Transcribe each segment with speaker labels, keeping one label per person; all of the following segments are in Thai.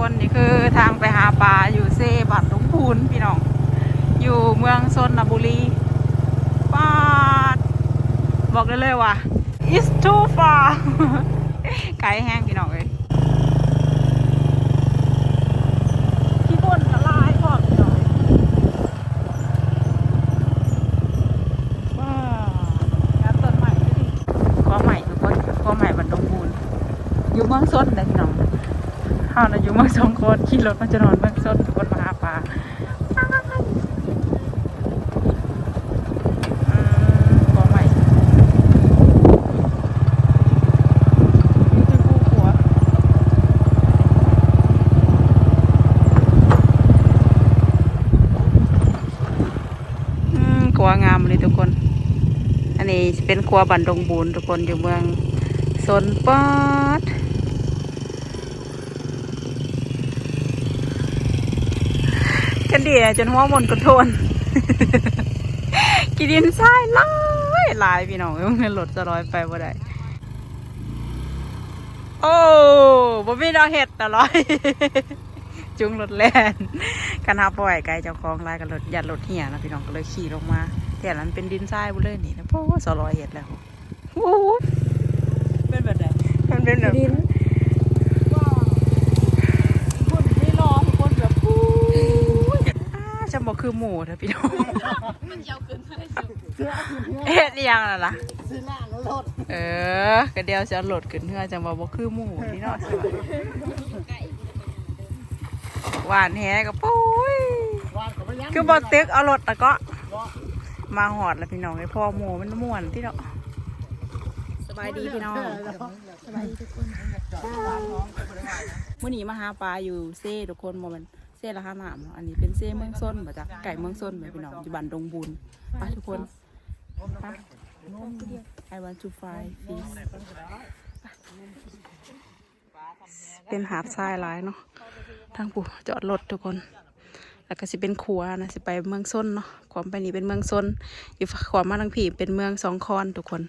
Speaker 1: คนนี่คือทางไปหาปลาอยู่เซบัดหลุงพูนพี่น้อง อยู่เมืองซนบุรีปาดบอกได้เลยว่า it's too far ไกลแห้งพี่น้องเอ้ยขี้บนละลายพอมพี่น้องเอ้ยว้าวงานต้นใหม่ด้วยดิก็ใหม่ทุกคนก็ใหม่บันดงบูนอยู่เมืองซนเลยพี่น้องาน่ะอยู่เมืองสองคนขี่รถมาจะนอนเมืองซนทุกคนมาหาปลาอืมบ่ใหม่นี่คือคู่ขัวอืมขัวงามเลยทุกคน อันนี้เป็นขัวบันดงบูนทุกคนอยู่เมืองสนปอด กันดีอะจนหัวมนกระโทนกินดินทรายลายลายพี่น้องเอ้ยเงินรถจะลอยไปบ่ได้โอ้บ่มีดอกเห็ดตลอย จุงรถแล่นกันหาปล่อยไกลเจ้าของลายกันรถยัดรถเหี่ยนะพี่น้องก็เลยขี่ลงมาแต่นั้นเป็นดินทรายบ่เลยนี่นะโอ้สลอยเห็ดแล้วโอ้เป็นแบบไหนมันเป็นแบบ
Speaker 2: ดิน
Speaker 1: ที่ร้องคนแบบปู้ย อ้าจะบอกคือหมูเถอะพี่น้อง
Speaker 2: เสื้อขึ้นเนื้อ
Speaker 1: เฮ็ดอิหยังน่ะล่ะ
Speaker 2: ซื้อหน้าแล้วรถ
Speaker 1: เออ ก็เดียวจะโหลดขึ้นเพื่อจะมาบอกคือหมูนี่เนาะสวยหวานแฮกับปุ้ย วา
Speaker 2: นกับพยั
Speaker 1: คือบอตึกเอารถแล้วก็มาหอดแล้วพี่น้องไอ้พ่อหมูมันม่วนที่เนาะสบายดีพี่น้อง
Speaker 2: สบายดีทุกคน
Speaker 1: มื่อนี้มาหาปลาอยู่เซ่ทุกคนโมเมน เซ่ละห้าหมามเนาะอันนี้เป็นเซ่เมืองส้นมาจากไก่เมืองส้นไปพี่น้องอยู่บ้านดงบุญไปทุกคนไป I want to fry fish เป็นหาดทรายหลายเนาะทางปู่จอดรถทุกคน แล้วก็สิเป็นครัวนะสิไปเมืองส้นเนาะความไปนี้เป็นเมืองส้นอยู่ฝั่งขวามาทางผีเป็นเมืองสองคอนทุกคน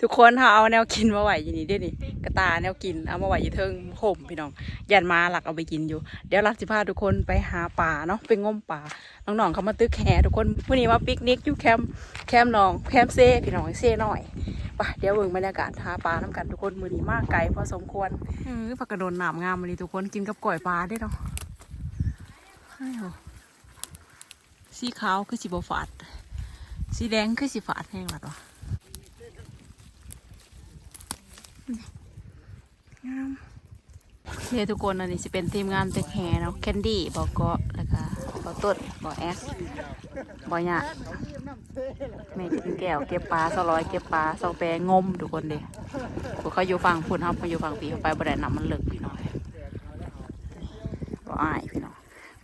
Speaker 1: ทุกคนเขาเอาแนวกินมาไหวอย่างนี้ด้วยนี่กระตาแนวกินเอามาไหวอยู่เทิงห่มพี่น้องยันมาหลักเอาไปกินอยู่ เดี๋ยวรักสิพาทุกคนไปหาป่าเนาะไปงมป่าน้องๆเขามาตึกแห่ทุกคนวันนี้มาปิกนิกอยู่แคมป์แคมป์น้องแคมป์เซ่พี่น้องเซ่หน่อยไปเดี๋ยวเบิ่งบรรยากาศหาปลาน้ำกันทุกคนมือนี้มากไกลพอสมควรเออผักกระโดนหนามงามเลยทุกคนกินกับก่อยปลาได้เนาะให้โห สีขาวคือสีบฝาด สีแดงคือสีฝาดแห้งหลัดวะเฮ้ทุกคนอันนี้จะเป็นทีมงานเต็กแฮเนาะแคนดี้บอกก็แล้วก็บอต้นบอแอสบอหยาแม่กินแก้วเก็บปลาสลอยเก็บปลาสองแปงมทุกคนเด้พวกเขาอยู่ฝั่งพุ่นครับเขาอยู่ฝั่งปีเขาไปบ่ได้น้ำมันเลิกพี่น้องบ่อายพี่น้อง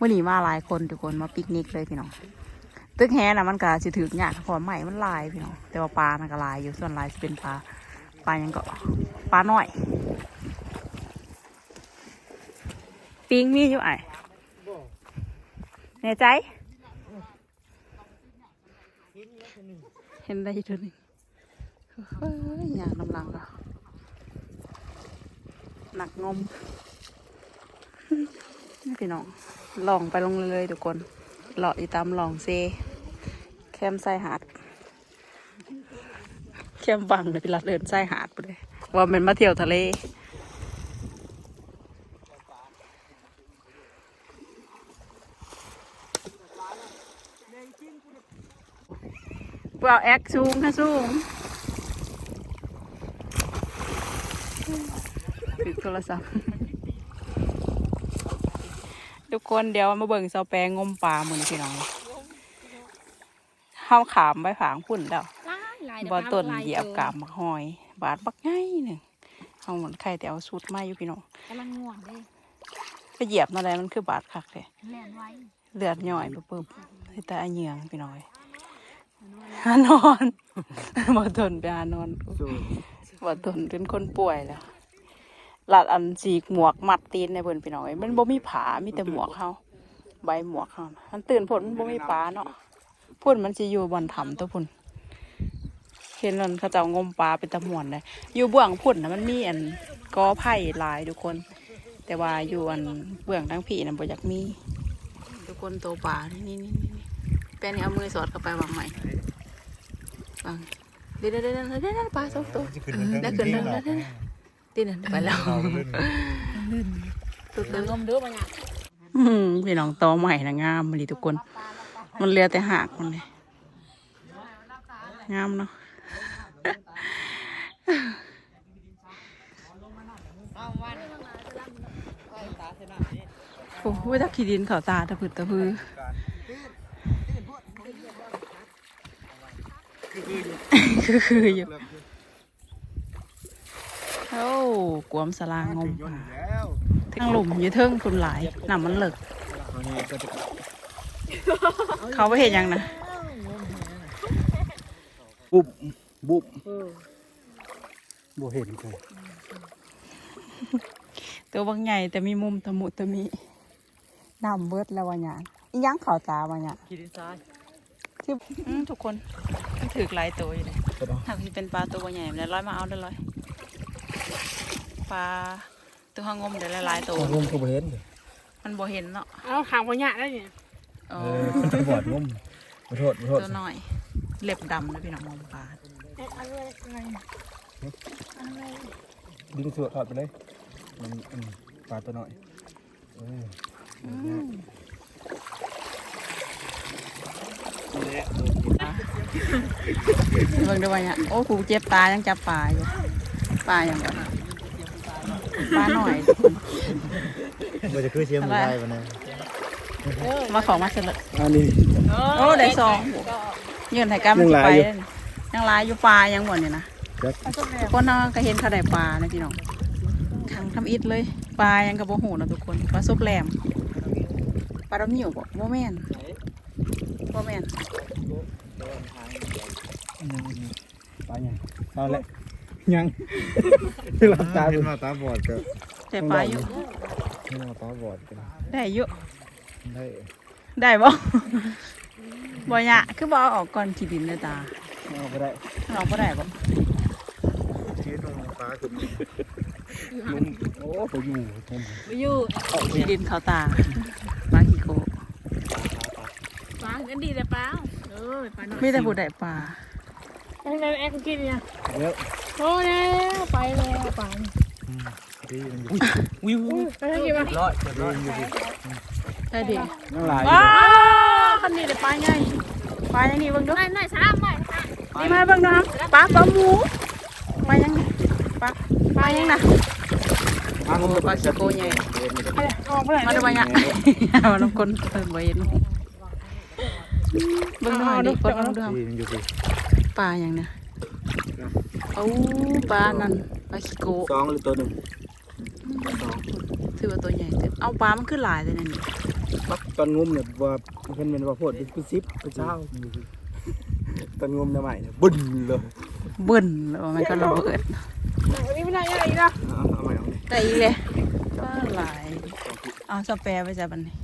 Speaker 1: มื่อนี้มาหลายคนทุกคนมาปิกนิกเลยพี่น้องตึกแฮนะมันก็สิถือยากเพอใหม่มันลายพี่น้องแต่ว่าปลามันก็ลายอยู่ส่วนลายจะเป็นปลาปลายังก็ปลาหน้อยปิงมีอยู่ไอ้แน่ใจ เห็นได้อยู่ตัวหนึงเฮ้ยอยากำลังเหรอหนักงมพี่น้อง ลองไปลงเลยทุกคนเลาะอยู่ตามลองเซ แคมไซหาด แคมบังเลยพี่รัดเดินไซหาดไปเลยว่ามันมาเที่ยวทะเลเปล่าแอคสูงค่ะสูงถือโทรศัพท์ ทุกคนเดี๋ยวมาเบิ่งเสาแปงงมปลาหมือนพี่น้องห้าขามไปผางพุ่นแล้ว
Speaker 2: ลายลาย
Speaker 1: บอต้นเหยียบกามบักหอย บาดบักง่ายหนึ่งเอาเหมือนไข่แต่เอาสุดมาอยู่พี่น้อง
Speaker 2: กำลังง่วงเลย
Speaker 1: ไปเหยียบอะไรมันคือบาดคักเลย
Speaker 2: แล่นไว้
Speaker 1: เลือดย่อยปึ๊บๆให้แต่อันเหยืองพี่น้อยหานอนบอต้นไปหานอนบอต้นเป็นคนป่วยแล้วห ลัดอันสีหมวกมัดตีนในเบิ่นพี่น้อยมันบ่มีผามีแต่หมวกเขาใบหมวกเขามันตื่นผลมันบ่มีปลาเนาะพุ่นมันสิอยู่บนถ้ำตัวพุ่นเห็นนั่นเขาเจ้างมปลาเป็นตะหมวนเลยอยู่เบื้องพุ่นนะมันมีอันกอไผ่หลายทุกคน แต่ว่าอยู่อันเบื้องทั้งผีนะบ่อยากมี ทุกคนโตป่านี่นี่นี่นี่แป้นเอามือสอดเข้าไปวางใหม่วางเดี๋ยวเดี๋ยวเดี๋ยวเดี๋ยวเดี๋ยวปลาสองตัวได้ขึ้นแล้ว ได้ได้ตีนั่นไปแล้วตัวเติม
Speaker 2: งมดูมันอะ
Speaker 1: อืมพี่น้องโตใหม่นะงามมาดีทุกคน มันเหลือแต่หากมันเลยงามเนาะโอ้โหถ้าขี้ดินเขาตาตะพืดตะพือคือคืออยู่ โอ้กวมสลางงมป่าทั้งหลุมอยู่เทิงคุณหลายน้ำมันเหลิกเขาไปเห็นยังนะ
Speaker 3: บุบบุบบ่เห็นเลย
Speaker 1: ตัวบางใหญ่แต่มีมุมตะมุตะมีน้ำเบิดแล้ววะหยานอีหยังเขาตาวะหยาน
Speaker 3: ขีดินซ้าย
Speaker 1: ที่อืมทุกคนมันถือหลายตัวอยู่เลย
Speaker 3: ก็ต้อง
Speaker 1: ถ้าที่เป็นปลาตัวใหญ่มันร้อยมาเอาได้เลย ปลาตัวหางมเดี๋ยวหลายๆตัว
Speaker 3: งมก็บ่เห็นเลย
Speaker 1: มันบ่เห็นเนาะ
Speaker 2: เอาขางพญาได้เนี่ย
Speaker 1: อ๋อ
Speaker 3: เออมันจะบอดงมขอโทษขอโทษ
Speaker 1: ตัวน้อย เล็บดำเลยพี่น้องมองปลา
Speaker 2: เอาเลยไงเอาเลย
Speaker 3: ดึงสวดถอดไปเลยมันอืมปลาตัวน้อยเออ
Speaker 1: อืม
Speaker 3: นี่แหละ
Speaker 1: เบิ่งด้วยวะเนี่ยโอ้ผูเจ็บตายังจับปลาอยู่ปลาอย่างไร ปลาหน่อยทุกคน
Speaker 3: มันจะคือเสียงมันได้ปะเนี่ย
Speaker 1: มาของมาเสร็จ
Speaker 3: อันนี้
Speaker 1: โอ้ได้ซองยืนไถ่กันมันสิไป
Speaker 3: ยังหลายอยู่
Speaker 1: ยังหลายอยู่ปลายังหมดเนี่ยนะ
Speaker 3: จัก
Speaker 1: คนน้องก็เห็นเขาได้ปลานะพี่น้องขังทำอิดเลยปลายังกระโบหูนะทุกคนปลาซุปแหลมปลาดำเหนียวบอกโมแมนโมแมน
Speaker 3: อืมปลายังเอาละ ยังหลับตา
Speaker 4: เห็
Speaker 3: เป็น
Speaker 4: นมาตาบอดก็
Speaker 1: แต่ปลาอยู่
Speaker 4: เห็นมาตาบอดกัน
Speaker 1: ได้อยู่
Speaker 4: ได้
Speaker 1: ได้บ่บ่ยะคือบ่เอาออกก่อนขีดินเลยตา
Speaker 3: เอาไปได้
Speaker 1: เราก็ได้บ่
Speaker 4: ชีวิตของปลาคือ
Speaker 3: ลุมโอ้ไปอยู่ผม
Speaker 2: ไปอยู่
Speaker 1: ขีดินเขาตาปลาขี้โก
Speaker 2: ปลากันดีเลยปลาเออปลาหน่อย
Speaker 1: มีแต่ผู้ได้ปลา
Speaker 2: ไอ้แม่แอ๊กกินเนี่ย
Speaker 3: เดี๋ยว
Speaker 2: โอ้แล้วไปแล้วป
Speaker 4: ดีมันอยู่
Speaker 3: วิว
Speaker 2: ไปทางกี่มา
Speaker 3: ร้อยเรียบร้อย
Speaker 1: ได้ดิ
Speaker 3: นั่งลาย
Speaker 1: ว้าวคันนี้ได้ปลาใหญ่ปย่างนี้เบิ่งดู
Speaker 2: หน่อยหน่อยสามหน่อย
Speaker 1: นี่มาเบิ่งดูครับปลาปลาหมูปลายังปลาปลายังนะ
Speaker 3: ทางมัน
Speaker 1: ปลาขี้โกใหญ่มาดูปลาเนี่ยมาลงคนเพิ่นบ่เห็นเบิ่งดูหน่อยดิกดเบิ่งดู
Speaker 4: ดู
Speaker 1: ปลาอย่างเนี่ย เอ้าปลานั่นปลาขี้โก
Speaker 3: สองหรือตัวหนึ่ง
Speaker 1: ถือว่าตัวใหญ่เต็มเอาปลามันขึ้นหลายเลยนั่นนี่
Speaker 3: ตอนงมเนี่ยว่าเพิ่นเป็นว่าโพดเป็นซิปเป็นเช้าตอนงมใหม่เนี่ยบึ้นเลย
Speaker 1: เบิ่นแล้วมันก็ระเบิด
Speaker 2: วันนี้ไม่ได้อะไรอีกนะ
Speaker 3: เอาเอาใหม่เอาเลย
Speaker 1: แต่อีกเลยปลาหลายเอาสแปรไปจ้ะบัดนี้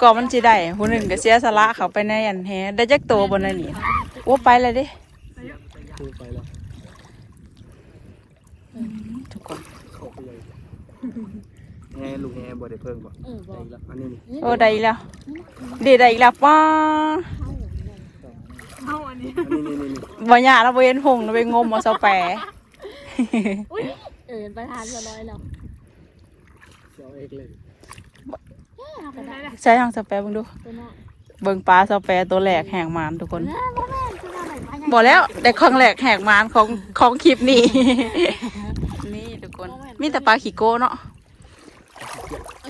Speaker 1: ก่อมันสิได้ผู้หนึ่งก็เสียสละเขาไปในอันแฮได้จักตัวบนนั่นนี่โอ้ไปเลยเดิ
Speaker 3: คือไปแล้ว
Speaker 1: ทุกคน
Speaker 3: เข้าไปเลยแง่ลูกแง่บ่ได้เพิ่งบ่
Speaker 2: เออบอก
Speaker 3: ได้แล้วอันนี้นี่
Speaker 1: โอ้ได้อีกแล้วเดีได้อีกแล้วป้า
Speaker 2: เอาอันนี้
Speaker 3: อันนี้นี่นี่นี่
Speaker 1: บ่ยากเราบ่เห็นหงเราไปงมเอาสแปร
Speaker 2: อุ้ยเออไปทานมาร้อยแล้ว
Speaker 3: เจ้าเอกเลย
Speaker 2: เอาไปได้
Speaker 1: ใช้ทางสแปรเบิ่งดู
Speaker 2: ตัวน้อย
Speaker 1: เบิ่งปลาสแปรตัวแหลกแหงมานทุกคน
Speaker 2: เออบ่แม่นคืออะไรปลาใหญ่
Speaker 1: บอกแล้วแต่ของแหลกแหกมานของของคลิปนี้ นี่ทุกคน มีแต่ปลาขี้โก้เนาะ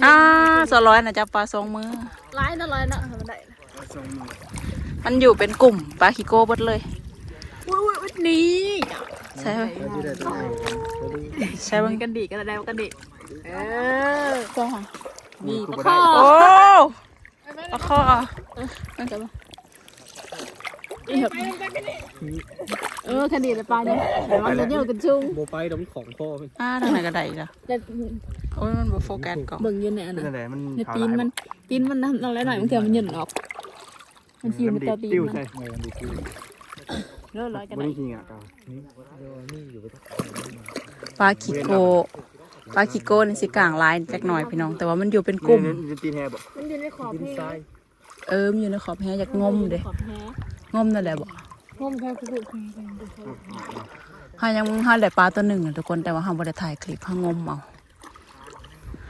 Speaker 1: อ่าสร้อยนะจ๊ะปลาสองมือ
Speaker 2: ร้ายนะร้อยนะมันได้
Speaker 3: สองมือ
Speaker 1: มันอยู่เป็นกลุ่มปลาขี้โก้เบดเลย
Speaker 2: อุ้ยอุ้ยอุ้ยนี่
Speaker 1: ใช่ไหม
Speaker 4: แล้วที่ได้ตัวไหนตัวนี้
Speaker 1: ใช่ไหม
Speaker 2: กันดีกันได้กันดีเออ
Speaker 1: ก็
Speaker 2: นี่
Speaker 4: กู
Speaker 2: ป
Speaker 4: บ่
Speaker 2: ลา
Speaker 4: ได้
Speaker 2: คอ
Speaker 1: โอ้ปลาข้อมันจะ
Speaker 2: เออคดีเลยปลาเนี่ยเดี๋ยวมันจะเยอะกันชุ่ม
Speaker 3: โบไปดมของพ่อเพิ่น
Speaker 1: อ่าทางไหนก็ได้อีกแล้ว
Speaker 2: แต่
Speaker 1: โอ้ยมันบ่โฟกัสก่อน
Speaker 2: เบิ่งยืนเนี่ย
Speaker 4: เป็น
Speaker 2: นะ
Speaker 4: อะไรมัน
Speaker 2: เนี่ยตีนมันตีนมันทำอะไรหน่อยมันเถื่อมันหย่นออก มันชิวมันตัวตีน
Speaker 3: ติ้ว
Speaker 2: มัน
Speaker 3: ใช่
Speaker 4: เออมันดีที่
Speaker 2: เลิศร้อยกัน
Speaker 3: บ่
Speaker 2: ได้
Speaker 3: ได้กินอะเก่า
Speaker 4: นี่เดี๋ยวนี่อยู่ไปทัก
Speaker 1: ปลาคิโก ปลาคิโกนี่สิกลางลายจักหน่อยพี่น้อง แต่ว่ามันอยู่เป็นกลุ่ม
Speaker 3: นี่นี่ตีนแฮบ่
Speaker 2: มันอยู่ในขอบ
Speaker 3: ตีน
Speaker 2: แพ้
Speaker 3: ซ้าย
Speaker 1: เออมันอยู่ในขอบแพอยากงมเด้
Speaker 2: ขอบแพ้
Speaker 1: งมนั่นแหละบ่
Speaker 2: งมแพ้คือ
Speaker 1: เฮายังเฮาได้ปลาตัวหนึ่งอะทุกคนแต่ว่าเฮาบ่ได้ถ่ายคลิปเฮางมเอา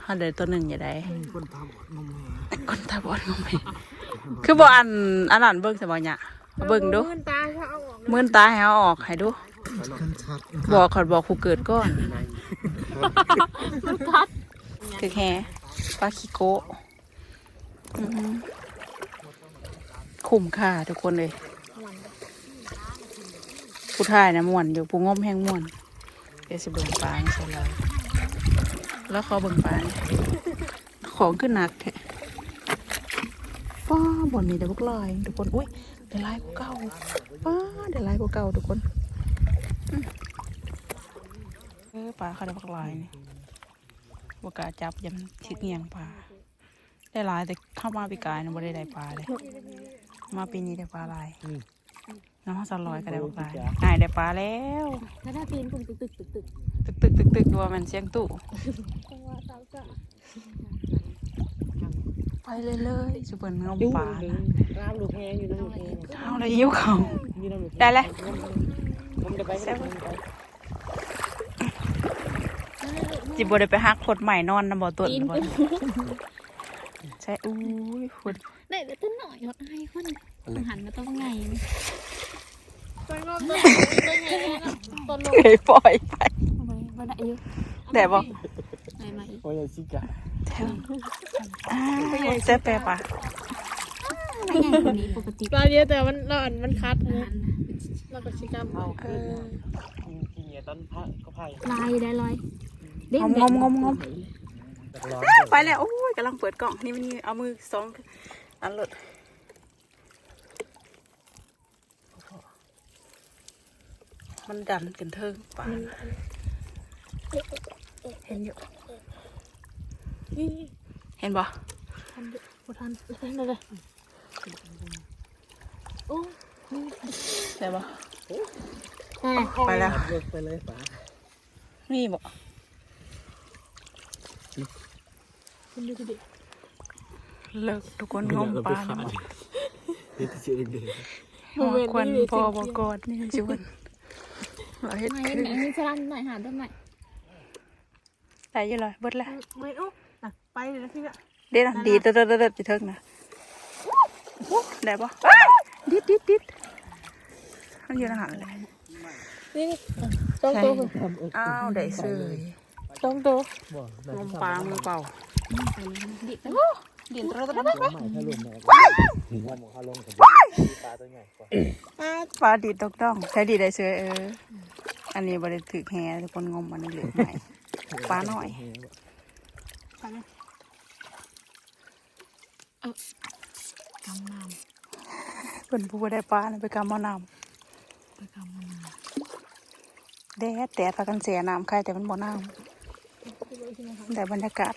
Speaker 1: เฮาได้ตัวหนึ่งอย่าได้
Speaker 3: คนตาบอดงมแฮ
Speaker 1: คนตาบอดงมแม่คือบ่อันอันนั้นเบิ่งซะบ่เนี่ยเอาเบิ่งดู
Speaker 2: มื่นตาเขาเอาออก
Speaker 1: มื่นตาให้เอาออกให้ดู
Speaker 4: กันชัด
Speaker 1: บอกขอดบอกผู้เกิดก่อน
Speaker 2: มันคัด
Speaker 1: คือแฮปลาคิโกะอื้อหือคุ้มค่าทุกคนเลยผู้ถ่ายนะม่วนอยู่ผู้งมแห้งม่วนเดี๋ยวสิเบิ่งปลาไม่ใช่เลยแล้วเขาเบิ่งปลานี่ของขึ้นหนักแท้ฟ้าบนนี้เดี๋ยวพวกลอยทุกคนอุ้ยเดี๋ยวลายกว่าเก่าป้าเดี๋ยวลายกว่าเก่าทุกคนอืม เออปลาเขาได้พวกลายนี่บกล้าจับยำทิศเงียงปลาได้หลายแต่เข้ามาปีกายนะบ่ได้ได้ปลาเลย มาปีนี้ได้ปลาลายน้ำมันสลอยก็ได้ปลาหายได้ปลาแล้ว
Speaker 2: ถ้าถ้าปีนปุ่มตึกตึกตึกตึก
Speaker 1: ตึกตึกตึกตึกว่ามันเสียงตู้
Speaker 2: จังหวะสาวจ้ะ
Speaker 1: ไปเลยเลยจะเปิดงมปลานะ
Speaker 3: น้ำลูกแฮอยู่น้ำลูกแฮ
Speaker 1: เอาเลยยิ้วเขา
Speaker 3: มีน้ำลูก
Speaker 1: ได้เลย
Speaker 3: ผมจะไป
Speaker 1: แซ่บจิบบัได้ไปฮักพดใหม่นอนนะบ่ตุ่นบ่ใช่อู้ยคุณ
Speaker 2: ได้แต่ต้นหน่อยหมดให้คนหันมาต้องไงต้นงอต้นไงต้นลง
Speaker 1: เคยปล่อยไป
Speaker 2: มาได้อยู่
Speaker 1: แต่บ่
Speaker 2: ได้มาอีก
Speaker 3: โอ้ยซิกะ
Speaker 1: อ้าวเจ๊แปรปะ
Speaker 2: ไม่ไงคนนี้ปกติ
Speaker 5: ปลาเดียวแต่มันเราอันมันคัดนะ เราก็ชิกรรมเอา
Speaker 1: เออ
Speaker 3: กินเนี่ยต้นพระก็ไผ่
Speaker 2: ลายได้ลอย
Speaker 1: งมงมงมงมไปแล้วโอ้ยกำลังเปิดกล่องนี่มันนี่เอามือสองอันหลดมันดันกันเทิงปะเห็นอยู่
Speaker 5: นี่
Speaker 1: เห็นบ่
Speaker 5: ทันบ่ทันเล่นเลยโอ้
Speaker 1: เห็นบ่
Speaker 5: อ่า
Speaker 1: ไปแล้ว
Speaker 3: เลิกไปเลยป๋า
Speaker 1: นี่บ่
Speaker 5: คุณดูดิ
Speaker 1: เลิกทุกคนงมปลาแล้วบ่
Speaker 3: เด็กชื่อเด็ก
Speaker 1: หัวควันพอบ่กอดนี่ชวนเราเฮ็ด
Speaker 2: ไม่
Speaker 1: คือ
Speaker 2: ไหนมีสลันหน่อยหาต้นหน่อย
Speaker 1: ได้อยู่เลยเบิดแล้ว
Speaker 5: ไม่โอ้น่ะไปเลยนะพี่ละ
Speaker 1: เด็ดนะดีเด็ดเด็ดเด็ดจะเทิงนะได้ปะดิดดิดดิด มันอยู่ในหันเลย
Speaker 5: นี่นี่สองตัวคือ
Speaker 1: อ้าวได้เสย
Speaker 5: สองตัว
Speaker 1: งมปลามือเปล่า
Speaker 2: ดิบไป
Speaker 1: ดินตระตระ
Speaker 3: ใหม่ถ้าลงแม่วันเขาลงกับปลาตัวใหญ่กว่า
Speaker 1: ปลาดิดตกต้องใช้ดีได้เสยเออ อันนี้บริถือแฮทุกคนงมอันนี้เหลือใหม่ปลาหน่อย
Speaker 2: กำน้
Speaker 1: เพิ่นผู้บ่ได้ปลาน่ะไปกำมะนาวำ
Speaker 2: ไปกำมัน
Speaker 1: แดดแดดพากันเสียน้ำใครแต่มันบ่น้ำแต่บรรยากาศ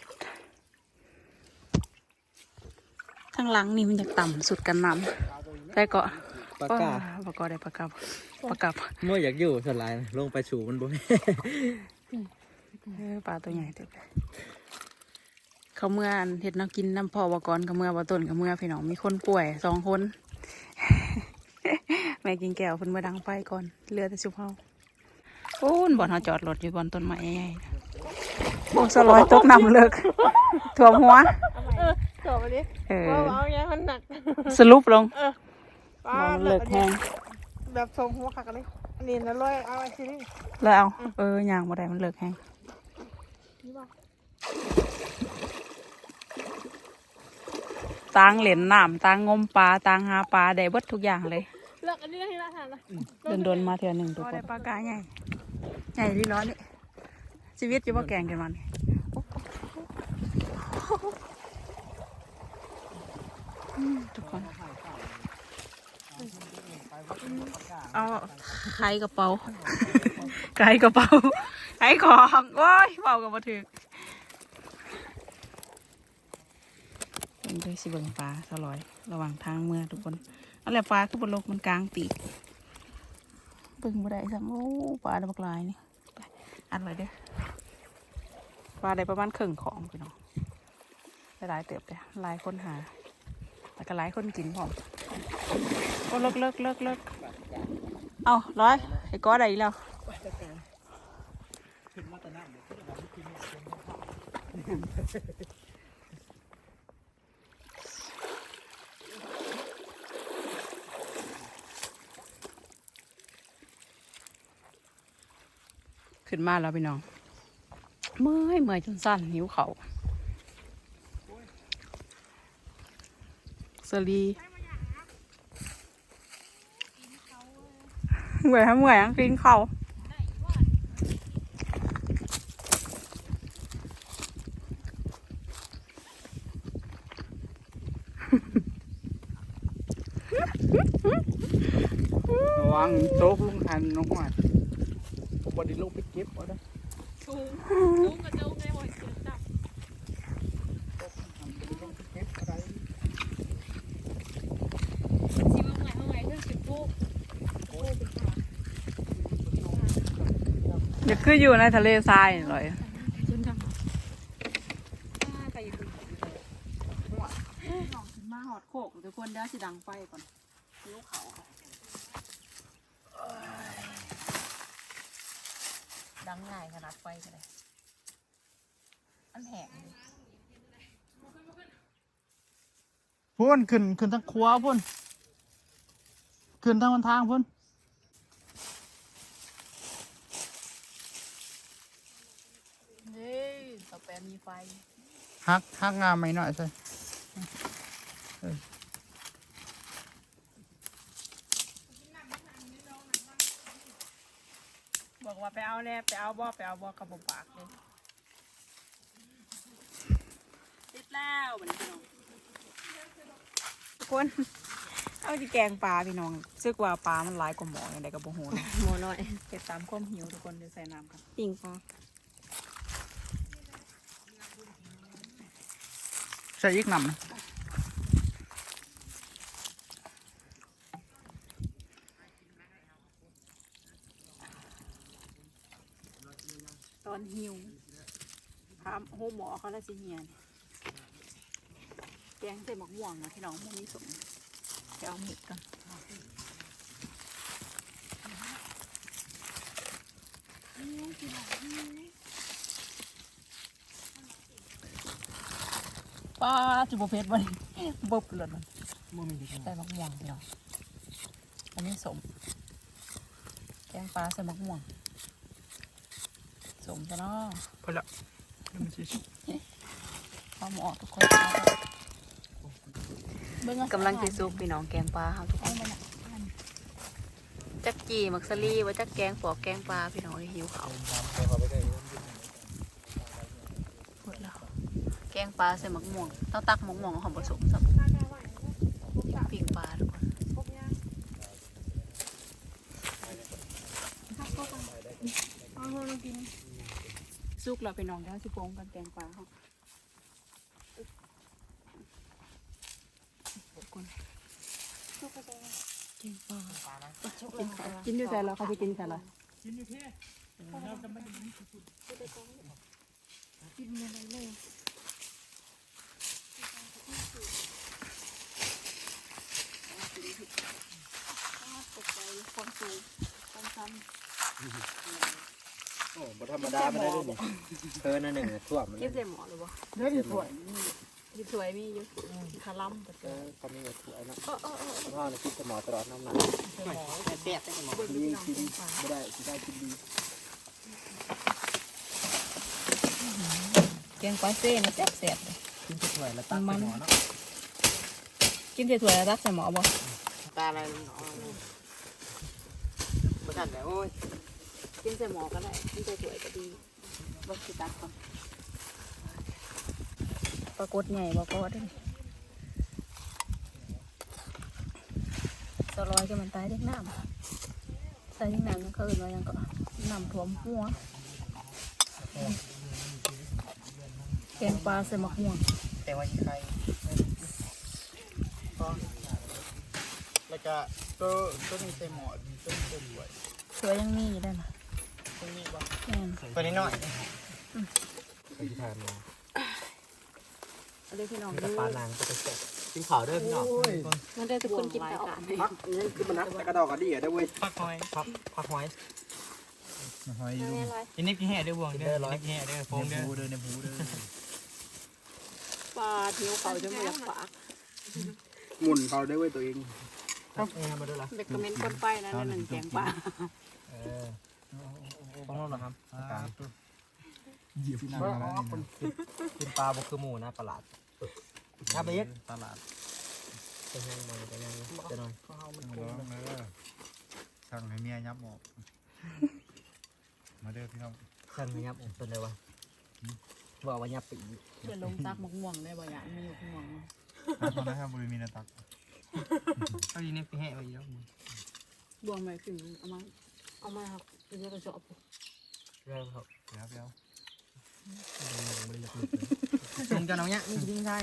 Speaker 1: ข้างหลังนี่มันจะต่ำสุดกันน้ำได้เกาะ
Speaker 3: ปลากา
Speaker 1: ปลากาได้ปลากาปลากา
Speaker 3: เมื่ออยากอยู่สลายลงไปสู่มันบ่
Speaker 1: เออปลาตัวใหญ่เต็มเลยเขาเมื่ออันเห็ดน้ำกินน้ำพอวกรเขาเมื่อวต้นเขาเมื่อพี่น้องมีคนป่วยสองคนแม่กินแก้วเพิ่นมาดังไฟก่อนเหลือแต่ชุบเฮาโอ้นบ่อนเขาจอดรถอยู่บอนต้นไม้ใหญ่ๆโอ้สลอยตกน้ำเลิกถ่วมหัว
Speaker 5: ต่อไปดิ
Speaker 1: เออ
Speaker 5: ว่าเอาอย่างมันหนัก
Speaker 1: สรุปลง
Speaker 5: ปลาม
Speaker 1: องเลิกแห้ง
Speaker 5: แบบทรงหัวขักเลยอันนี้นะร้อยเอาไอ้ชิ้นนี้
Speaker 1: เลยเอาเออย่างบ่ได้มันเลิกแห้ง
Speaker 5: นี่ป่ะ
Speaker 1: ตางเหรียญน้ำตางงมปลาตางหาปลาได้เบิดทุกอย่างเลย
Speaker 5: เลิกอันนี้นะที่ละทานนะ
Speaker 1: โดนโดนๆมาเทื่อหนึ่งทุกคนได้ปลากาใหญ่ใหญ่ลีร้อนนี่ชีวิตอยู่ว่าแกงกันมันอืมทุกคนเอาไข่กระเป๋าไข่กระเป๋าไข่ของโอ้ยเบากับมาถึงเป็นด้วยสิเบิงปลาสลอย ระหว่างทางเมื่อทุกคน อะไรปลาคือบนโลกมันกลางปีกเบิ่งบ่ได้สั่งโอ้ปลาได้บักหลายนี่อันไว้เด้อปลาได้ประมาณครึ่งของพี่น้องได้หลายเติบเลยหลายคนหาแล้วก็หลายคนกินพร้อมโอ้เลิกเลิกเลิกเลิกเอาร้อยไอ้ก้อได้แล้ว ขึ้นมาแล้วพี่น้อง เมื่อยเมื่อยจนสั่นหิวเขาสลีเมื่อยฮะเมื่อยอังกินเขาวระวังโจ๊กลุงทันน้องหวาน
Speaker 3: บ่ได้ ลงไปเก็บเอาด้อ
Speaker 5: ชูชูกกับเจ้าไม่บ่อยเกินจับ
Speaker 3: ลงไปเก็บอะไร
Speaker 5: ชีว่าไงเมื่อไงเรื่องสิบลูกโอ้เป็นขา
Speaker 1: อย่าขึ้นอยู่ในทะเลทรายเลย
Speaker 5: จนดังป้าไปอยู่
Speaker 1: มาหอดโคกทุกคนเดี๋ยวสิดังไฟก่อนหิวเขาดังง่ายขนาดไฟก็ได้อันแหง
Speaker 3: พุ่นขึ้นขึ้นทางครัวพุ่นขึ้นทางวันทางพุ่น
Speaker 1: เฮ้ยต่อแปมีไฟ
Speaker 3: ฮักฮักงามไหมหน่อยใช่
Speaker 1: บอกว่าไปเอาแน่ไปเอาบ่ไปเอาบ่กับบ่ปากเลยติดแล้วบัดนี้พี่น้องทุก คนเอาที่แกงปลาพี่น้องซึกว่าปลามันหลายกว่าหมออย่างใดกับบ่ฮู้นะ
Speaker 2: หมูน้อย
Speaker 1: เก็บตามความหิวทุกคนเดี๋ยวใส่น้ำกัน
Speaker 2: ปิ่งปลา
Speaker 3: ใช่อีกนำนะ
Speaker 1: ตอนหิวถามโฮหมอเขาแล้วสิเฮียนแก งใส่หมกม่วงนะพี่น้องมันนี้สมไปเอาหมึกกันป้าจุบเพชรบ่นี่บบเลยมัน
Speaker 3: บ่มีที่
Speaker 1: ใส่หมกม่วงพี่น้องอันนี้สมแกงปลาใส่หมกม่วงสมจ้ะเนาะ
Speaker 3: พอละมันสิ
Speaker 1: เอาหมูออกทุกคน กำลังจะซุปพี่น้องแกงปลาครับทุกคนจักจีมักสลีว่าจักแกงปอกแกงปลาพี่น้องหิวเขาวหมดแล้วแกงปลาใส่หมักม่วงต้องตักหมักม่วงหอมผสมสับปิ้งปลาทุกคน
Speaker 5: เอาเงินกิน
Speaker 1: ซุกเราพี่น้องแล้วสิโปงกันแกงปลาเขาทุก คน
Speaker 5: ลูกกระเจ้า
Speaker 1: แกงปลากินกินอยู่ใจเราเขาไปกินใจเรา
Speaker 5: กินอะไรเลย
Speaker 1: ตกใจความสูงความชัน
Speaker 4: โอ้บ่ธรรมดาไม่ได้ด้วยนี่เธอนั่นหนึ่งท่วมมัน
Speaker 1: กินใส่หมอหรือเปล่า
Speaker 3: เด้อสวย
Speaker 1: กินสวยมีอยู่คาลัมแต่
Speaker 4: เออคำนี้ถ่วยเนาะ
Speaker 1: เออเออเออ
Speaker 4: พ่อในคิดสมอตลอดน้ำหนัก
Speaker 1: หมอแต่แซ่บแต่หมอ
Speaker 3: ดีกินบ่ได้สิได้กินดี
Speaker 1: แกงปลาเซ่นะแซ่บแซ่บ
Speaker 4: กินถ่วยแล้วตักหมอเนาะ
Speaker 1: กินเสวยๆแล้วรักใส่หมอบ่
Speaker 4: ตาอะไรมันอ๋อบ่ทันแล้วโอ้ย
Speaker 1: กินใส่หมอก็ได้กินใส่สวยก็ดีบ่สิตักก่อน ปรากฏใหญ่บ่ก็ได้สลอยก็มันตายจากน้ำตายจากน้ำมันก็อื่นว่าหยังก็น้ำท่วมหัวแกงปลาใส่หมกม่วง
Speaker 4: แต่ว่าใครก็แล้วก็ตัวตัวนี้ใส่หมอตัวนี้ใส่ถ่วย
Speaker 1: สวยยังมีอยู่ได้นะแม่น
Speaker 4: ตัวนี้หน่อย
Speaker 3: ไปที่ทานมา
Speaker 1: เอาเด้อพี่น้อง
Speaker 4: ก
Speaker 1: เด้
Speaker 4: ระ
Speaker 1: อ
Speaker 4: ปลานางก็จะเสร็จกินข้าวเด้อพี่น้อง
Speaker 2: มันได้ทุกคนกินข้าว
Speaker 3: พักนี่คือมันนักกระดอกกระดี่ได้เว้ย
Speaker 4: พักหอยพักพักหอย
Speaker 3: หอย
Speaker 2: แน่เลย
Speaker 4: อินนี่พี่แห่เด้อบ่วงเด้อร้อยพี่แห่เด้อโฟงเด้อ
Speaker 3: เดินในหูเดิน
Speaker 1: ปลาเที่ยวเขาจะไม่อยากฝาก
Speaker 3: หมุนเขาได้เว้ยตัวเอง
Speaker 4: ครับเอ็มาด้วยล่ะ
Speaker 1: เด็กคอมเมนต์คนไปนะนั่นหนึ่งแกงปลา
Speaker 4: เออต้องรอดเหรอครับ
Speaker 3: เหยียบนั่งแล้ว
Speaker 4: กินปลาบ่คือหมูนะประหลาดครับไปยึด
Speaker 3: ตลาด
Speaker 4: จะยังมาจะยังจะนอน
Speaker 3: ร้องเลยสั่งให้เมียยับออกมาเด้อพี่น้อง
Speaker 4: สั่นยับตัวเลยวะบอกว่ายับปี
Speaker 1: จะลงซักมะม่วงได้บ่อยางมีมะม่วง
Speaker 3: ตอนนั้นครับบริมีนาตัก
Speaker 4: เอาอินนี่พี่แห่ไปอีกแล้ว
Speaker 1: บวงไม่ขึ้นเอามาเอามาครับเดี๋ยวจะจบ
Speaker 4: เริ่มครับ
Speaker 3: เดี๋ยวเดี๋ยว
Speaker 4: ลุงจะเอาเนี้ยนี่ยิงใช่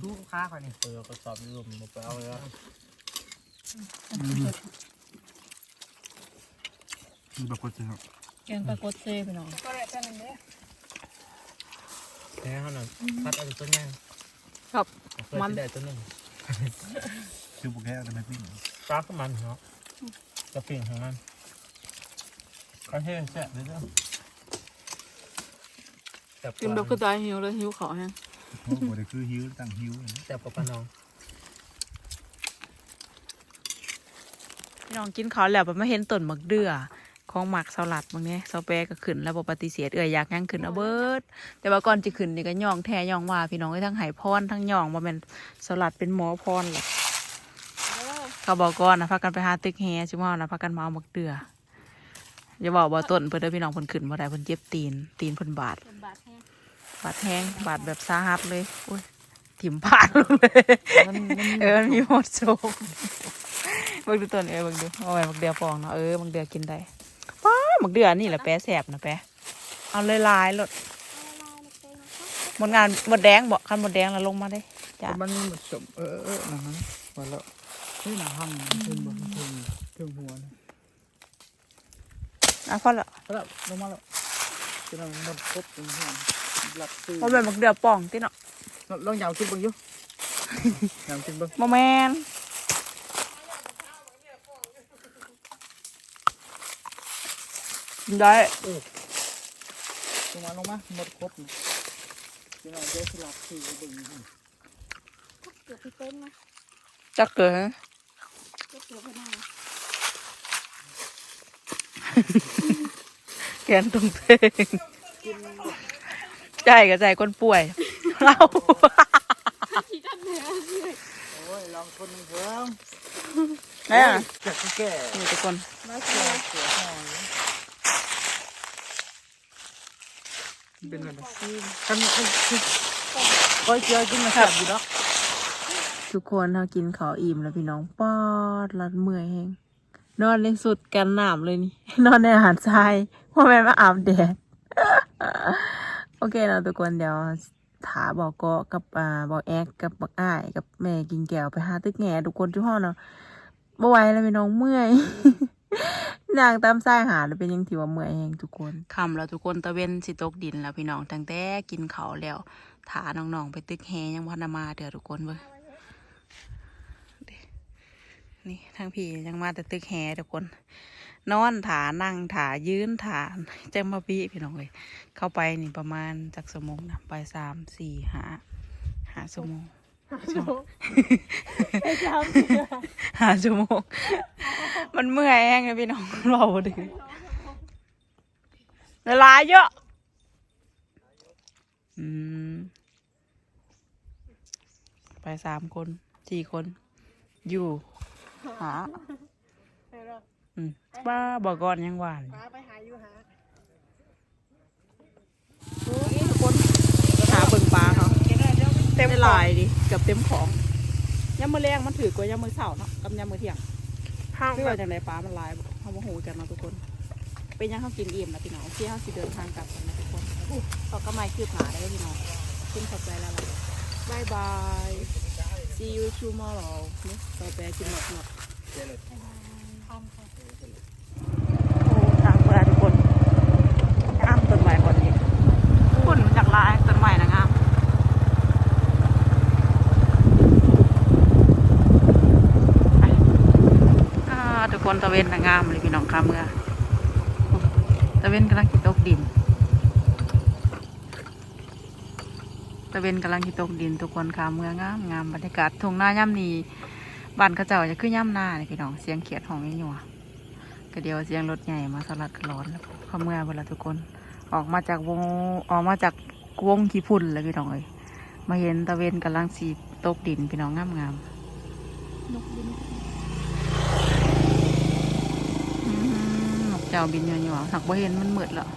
Speaker 4: ทุกค้าคอยนี่เออก็สอบรวมมดไปเอาเลย
Speaker 3: มีแบบกดเจอ
Speaker 1: แกงปลากดเซ่พี่น้อง
Speaker 5: ก็เลยจะนั่นเด้อ
Speaker 4: แค่เท่านั้นพัดเอาตัวนี้
Speaker 1: ครับ
Speaker 4: มันได้ตัวนึง
Speaker 3: คือบุกแค่อะไรไม่ปิ้ง
Speaker 4: ปลาก็มันเนาะกระปิ่งของมันก็เท่แซ่บเลยเด้อ
Speaker 1: กินแบบคือตายหิวเลยหิวขอแห้ง
Speaker 3: โอ้โหเดี๋ยวคือหิวตั้งหิว
Speaker 4: แซ่บกว่าปลาน้อง
Speaker 1: พี่น้องกินข้าวแล้วแบบไม่เห็นต้นมักเดือของหมักสลัดบางนี้เซาแปรก็ขึ้นแล้วบปฏิเสธเอ่ยอยากยังขึ้นเอาเบิด แต่ว่าก่อนจะขึ้นนี่ก็ย่องแท้ย่องว่า พี่น้องก็ทั้งไหพรทั้งย่องว่าเป็นสลัดเป็นหมอพรแหละเขาบอกก่อนนะพากันไปหาตึกแฮชิว่านะพากันมาเอามักเดือ อย่าบอกว่าต้นเพิ่นเด้อพี่น้องเพิ่นขึ้นบ่ได้เพิ่นเจ็บตีน ตีนเพิ่นบาด
Speaker 2: เป็นบาดแห้ง
Speaker 1: บาดแห้งบาดแบบสาหัสเลยโอ้ยถิ่มผ่านลงเลยเออมันมีหมดโซมเบิ่งดูต้นเออเบิ่งดูเอาไว้มักเดือฟองเนาะเออมักเดือกินได้ป้ามักเดือนี่แหละแปะแสบนะแปะเอาเลยลายๆรถหมดงานหมดแดงบ่คันหมดแดงแล้วลงมาได้จ้ะ
Speaker 3: มันผสมเออเออนะฮะมาแล้วนี่หนาหังขึ้นบนขึ้นขึ้นหัวนะ
Speaker 1: อะพอละ
Speaker 3: แล้วลงมาแล้วจะนอนมันครบตรงหัวหลับตื่น
Speaker 1: พอเป็นมักเดือป่องติเนาะ
Speaker 3: ลองยาวคิดบ้างอยู่ยาวคิดบ้าง
Speaker 1: บ่แมนกินได้
Speaker 3: ลงมาลงมาหมดครบนะจะนอนเดี๋ยวสลับคือบึง
Speaker 2: เกือบพี่เต้นนะ
Speaker 1: จักเกิดฮะ
Speaker 2: เกือบเกือบไปหน้
Speaker 1: แกนตรงเตงใจกับใจคนป่วยเรา
Speaker 3: โอ้ยลองคนหนึ่งเพิ่ม
Speaker 1: แม่
Speaker 3: จักแก่
Speaker 1: นี่ทุกคน
Speaker 3: มาเป็นอะไรคันคอยเจอกินมาแซ่บอยู่ดอก
Speaker 1: ทุกคนเรากินข้าวอิ่มแล้วพี่น้องปอดรัดเมื่อยแหง นอนในสุดกันหนามเลยนี่ นอนในอาหารทรายพ่อแม่มาอาบแดด โอเคเนาะทุกคนเดี๋ยวถาบอกก็กับอ่าบอกแอกกับบอกอ้ายกับแม่กินแก้วไปหาตึกแง่ทุกคนทุกห้องเนาะบ่ไหวแล้วพี่น้องเมื่อยนางตามสายหาแล้วเป็นยังถือว่าเมื่อยแหงทุกคนคำแล้วทุกคนตะเวนสิตกดินแล้วพี่น้องตั้งแต่กินเขาแล้วถาน้องๆไปตึกแฮยังพันมาเด้อทุกคนเว้ย นี่ทางพี่ยังมาแต่ตึกแฮทุกคน นอนถานั่งถายืนถาจังมาพี่พี่น้องเลยเข้าไปนี่ประมาณจากสมงนะไปสามสี่หาหาสมง
Speaker 5: ไอ้จาม
Speaker 1: หาชั่วโมงมันเมื่อยแห้งเลยพี่น้องรอบ่ดึงละลายเยอะอืมไปสามคนสี่คน อยู่ หา
Speaker 5: ไปรอ
Speaker 1: อืมบ้าบอกก่อนยังหวาน
Speaker 5: หาไปหาอยู่หา
Speaker 1: นี่ทุกคนหาเบิ่งปลาเขาเต็มลายดิเกือบเต็มของยามมือแรงมันถือกว่ายามมือเสาร์เนาะกับยามมือเที่ยง
Speaker 5: ห้าง
Speaker 1: คือ
Speaker 5: แบ
Speaker 1: ว่า
Speaker 5: บ
Speaker 1: จังไดปลามันลายบ่เขาโมโหกันเนาะทุกคน เป็นยังเขากินอิ่มนะพี่น้องที่เขาสิเดินทางกลับกันนะทุกคนต่อก็ไม่คืบหน้าได้อพี่น้องขึ้นขอบใจแล้วล่ะบายบาย see you tomorrow นะต่อไปกินหมดหมดตามเพื่อน
Speaker 5: ทุกค
Speaker 1: นงามต้นไม้คนนี้คุณจากลาต้นไม้นะงามทุกคนตะเวนนางงามเลยพี่น้องคาเมื่อตะเวนกำลังกินตกดิน ตะเวนกำลังกิตกดินทุกคนคาเมืองงามงามบรรยากาศทุ่งนาย่ำนี้บ้านเขาเจ้าจะขึ้นย่ำหน้าเลยพี่น้องเสียงเขียดของยังอยู่ก็เดียวเสียงรถใหญ่มาสลัดกร้อนแล้วคาเมือเวลาทุกคน ออกมาจากวงออกมาจากวงขี้พุ่นเลยพี่น้องเอ้ยมาเห็นตะเวนกำลังสีตกดินพี่น้องงามงาม
Speaker 2: นกบิน
Speaker 1: นกเจ้าบินอยู่ๆหักบ่เห็นมันมืดแล้ว